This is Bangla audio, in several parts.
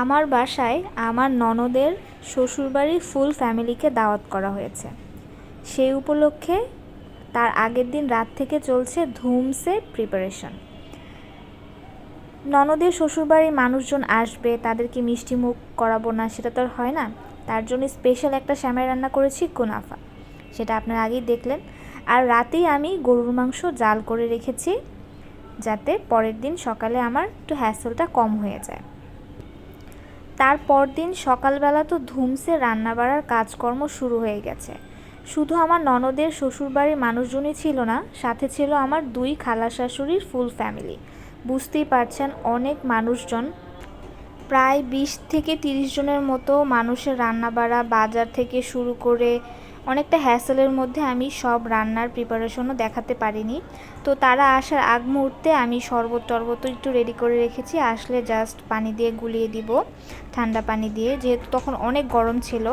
আমার বাসায় আমার ননদের শ্বশুরবাড়ির ফুল ফ্যামিলিকে দাওয়াত করা হয়েছে। সেই উপলক্ষে তার আগের দিন রাত থেকে চলছে ধুমসে প্রিপারেশন ননদের শ্বশুরবাড়ির মানুষজন আসবে, তাদেরকে মিষ্টি মুখ করাবো না, সেটা তো আর হয় না। তার জন্য স্পেশাল একটা শ্যামাই রান্না করেছি কুনাফা। সেটা আপনারা আগেই দেখলেন। আর রাতেই আমি গরুর মাংস জাল করে রেখেছি, যাতে পরের দিন সকালে আমার একটু হ্যাসেলটা কম হয়ে যায়। তারপর পরদিন সকালবেলা তো ধুমসে রান্না বাড়ার কাজকর্ম শুরু হয়ে গেছে। শুধু আমার ননদের শ্বশুরবাড়ির মানুষজনই ছিল না, সাথে ছিল আমার দুই খালা শাশুড়ির ফুল ফ্যামিলি। বুঝতেই পারছেন, অনেক মানুষজন প্রায় বিশ থেকে তিরিশ জনের মতো মানুষের রান্না বাড়া বাজার থেকে শুরু করে অনেকটা হ্যাসেলের মধ্যে আমি সব রান্নার প্রিপারেশনও দেখাতে পারিনি। তো তারা আসার আগ মুহূর্তে আমি শরবত টরবত একটু রেডি করে রেখেছি। আসলে জাস্ট পানি দিয়ে গুলিয়ে দিব, ঠান্ডা পানি দিয়ে, যেহেতু তখন অনেক গরম ছিল।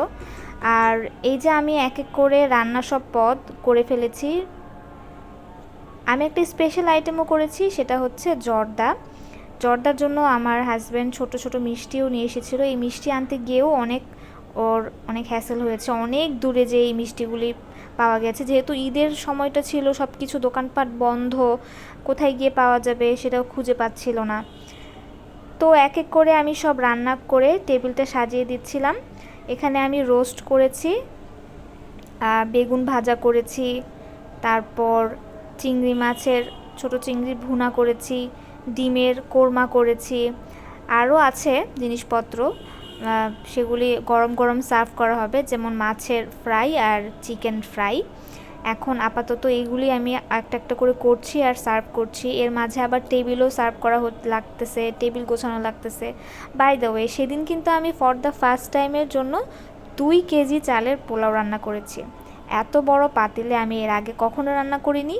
আর এই যে আমি এক এক করে রান্না সব পদ করে ফেলেছি, আমি একটা স্পেশাল আইটেমও করেছি, সেটা হচ্ছে জর্দা। জর্দার জন্য আমার হাজব্যান্ড ছোট ছোট মিষ্টিও নিয়ে এসেছিল। এই মিষ্টি আনতে গিয়েও অনেক ওর অনেক হ্যাসেল হয়েছে। অনেক দূরে যে এই মিষ্টিগুলি পাওয়া গেছে। যেহেতু ঈদের সময়টা ছিল সব কিছু দোকানপাট বন্ধ, কোথায় গিয়ে পাওয়া যাবে সেটাও খুঁজে পাচ্ছিল না। তো এক এক করে আমি সব রান্না করে টেবিলটা সাজিয়ে দিচ্ছিলাম। এখানে আমি রোস্ট করেছি বেগুন ভাজা করেছি, তারপর চিংড়ি মাছের, ছোট চিংড়ি ভুনা করেছি ডিমের কোরমা করেছি। আরও আছে জিনিসপত্র সেগুলি গরম গরম সার্ভ করা হবে, যেমন মাছের ফ্রাই আর চিকেন ফ্রাই। এখন আপাতত এইগুলি আমি একটা একটা করে করছি আর সার্ভ করছি। এর মাঝে আবার টেবিলও সার্ভ করা লাগতেছে, টেবিল গোছানো লাগতেছে। বাই দ্য ওয়ে সেদিন কিন্তু আমি ফর দ্য ফার্স্ট টাইমের জন্য দুই কেজি চালের পোলাও রান্না করেছি। এত বড় পাতিলে আমি এর আগে কখনো রান্না করিনি।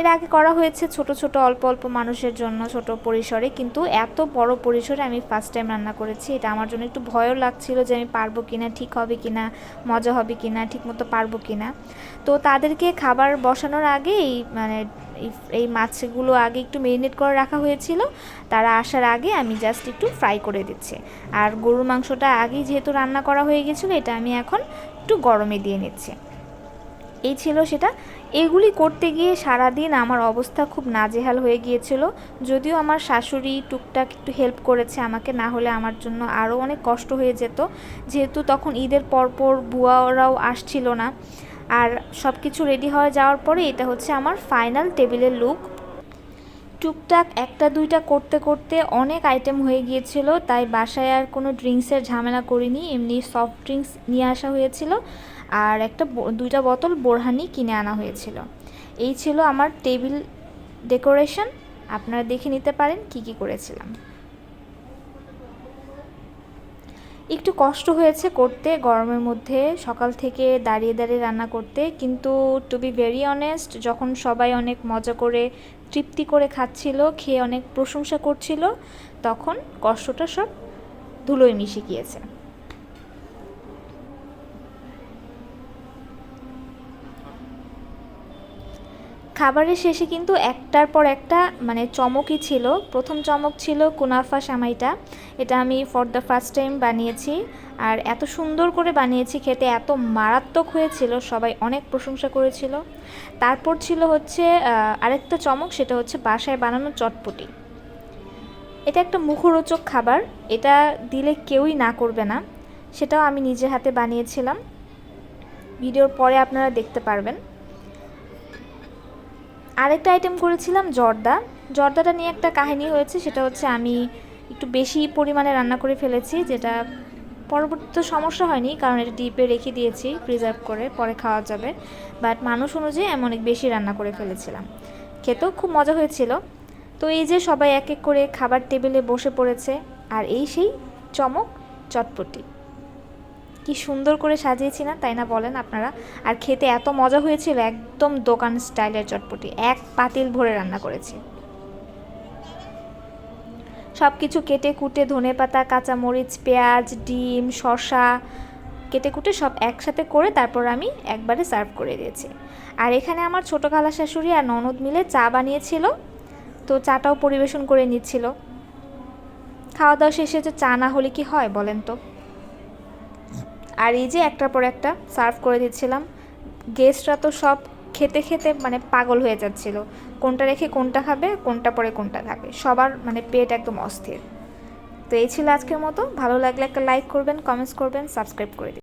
এর আগে করা হয়েছে ছোট ছোট, অল্প অল্প মানুষের জন্য ছোট পরিসরে, কিন্তু এত বড় পরিসরে আমি ফার্স্ট টাইম রান্না করেছি। এটা আমার জন্য একটু ভয়ও লাগছিল যে আমি পারব কিনা, ঠিক হবে কিনা, মজা হবে কিনা ঠিক মতো পারব কিনা। তো তাদেরকে খাবার বসানোর আগে এই মানে এই মাছগুলো আগে একটু মেরিনেট করে রাখা হয়েছিল। তারা আসার আগে আমি জাস্ট একটু ফ্রাই করে দিচ্ছি। আর গরুর মাংসটা আগেই যেহেতু রান্না করা হয়ে গেছিল, এটা আমি এখন একটু গরমে দিয়ে নিচ্ছি। এই ছিল সেটা। এগুলি করতে গিয়ে সারাদিন আমার অবস্থা খুব নাজেহাল হয়ে গিয়েছিল। যদিও আমার শাশুড়ি টুকটাক একটু হেল্প করেছে আমাকে, না হলে আমার জন্য আরও অনেক কষ্ট হয়ে যেত। যেহেতু তখন ঈদের পরপর বুয়ারাও আসছিল না। আর সব কিছু রেডি হয়ে যাওয়ার পরে এটা হচ্ছে আমার ফাইনাল টেবিলের লুক টুকটাক একটা দুইটা করতে করতে অনেক আইটেম হয়ে গিয়েছিল, তাই বাসায় আর কোনো ড্রিঙ্কসের ঝামেলা করিনি, এমনি সফট ড্রিঙ্কস নিয়ে আসা হয়েছিল আর একটা দুইটা বোতল বোরহানি কিনে আনা হয়েছিল। এই ছিল আমার টেবিল ডেকোরেশন আপনারা দেখে নিতে পারেন কি কি করেছিলাম। একটু কষ্ট হয়েছে করতে, গরমের মধ্যে সকাল থেকে দাঁড়িয়ে দাঁড়িয়ে রান্না করতে। কিন্তু টু বি ভেরি অনেস্ট যখন সবাই অনেক মজা করে, তৃপ্তি করে খাচ্ছিল, খেয়ে অনেক প্রশংসা করছিল, তখন কষ্টটা সব ধুলোয় মিশে গিয়েছে। খাবারের শেষে কিন্তু একটার পর একটা মানে চমকই ছিল। প্রথম চমক ছিল কুনাফা সামাইটা। এটা আমি ফর দ্য ফার্স্ট টাইম বানিয়েছি। আর এত সুন্দর করে বানিয়েছি, খেতে এত মারাত্মক হয়েছিল, সবাই অনেক প্রশংসা করেছিল। তারপর ছিল হচ্ছে আরেকটা চমক, সেটা হচ্ছে বাসায় বানানো চটপটি। এটা একটা মুখরোচক খাবার, এটা দিলে কেউই না করবে না। সেটাও আমি নিজের হাতে বানিয়েছিলাম। ভিডিওর পরে আপনারা দেখতে পারবেন। আরেকটা আইটেম করেছিলাম, জর্দা। জর্দাটা নিয়ে একটা কাহিনী হয়েছে, সেটা হচ্ছে আমি একটু বেশি পরিমাণে রান্না করে ফেলেছি, যেটা পরবর্তীতে সমস্যা হয়নি, কারণ এটা ডিপে রেখে দিয়েছি প্রিজার্ভ করে পরে খাওয়া যাবে। বাট মানুষ অনুযায়ী আমি অনেক বেশি রান্না করে ফেলেছিলাম। খেতেও খুব মজা হয়েছিল। তো এই যে সবাই এক এক করে খাবার টেবিলে বসে পড়েছে, আর এই সেই চমক, চটপটি। কি সুন্দর করে সাজিয়েছি না, তাই না বলেন আপনারা? আর খেতে এত মজা হয়েছিল, একদম দোকান স্টাইলের চটপটি, এক পাতিল ভরে রান্না করেছি। সব কিছু কেটে কুটে ধনে পাতা কাঁচামরিচ, পেঁয়াজ, ডিম, শসা, কেটে কুটে সব একসাথে করে তারপর আমি একবারে সার্ভ করে দিয়েছি। আর এখানে আমার ছোটো খালা শাশুড়ি আর ননদ মিলে চা বানিয়েছিল, তো চাটাও পরিবেশন করে নিচ্ছিল। খাওয়া দাওয়া শেষে যে চা না হলে কি হয় বলেন তো? আর এই যে একটার পর একটা সার্ভ করে দিচ্ছিলাম, গেস্টরা তো সব খেতে খেতে মানে পাগল হয়ে যাচ্ছিল। কোনটা রেখে কোনটা খাবে, কোনটা পরে কোনটা খাবে, সবার মানে পেট একদম অস্থির। তো এই ছিল আজকের মতো, ভালো লাগলে একটা লাইক করবেন কমেন্টস করবেন সাবস্ক্রাইব করে দিন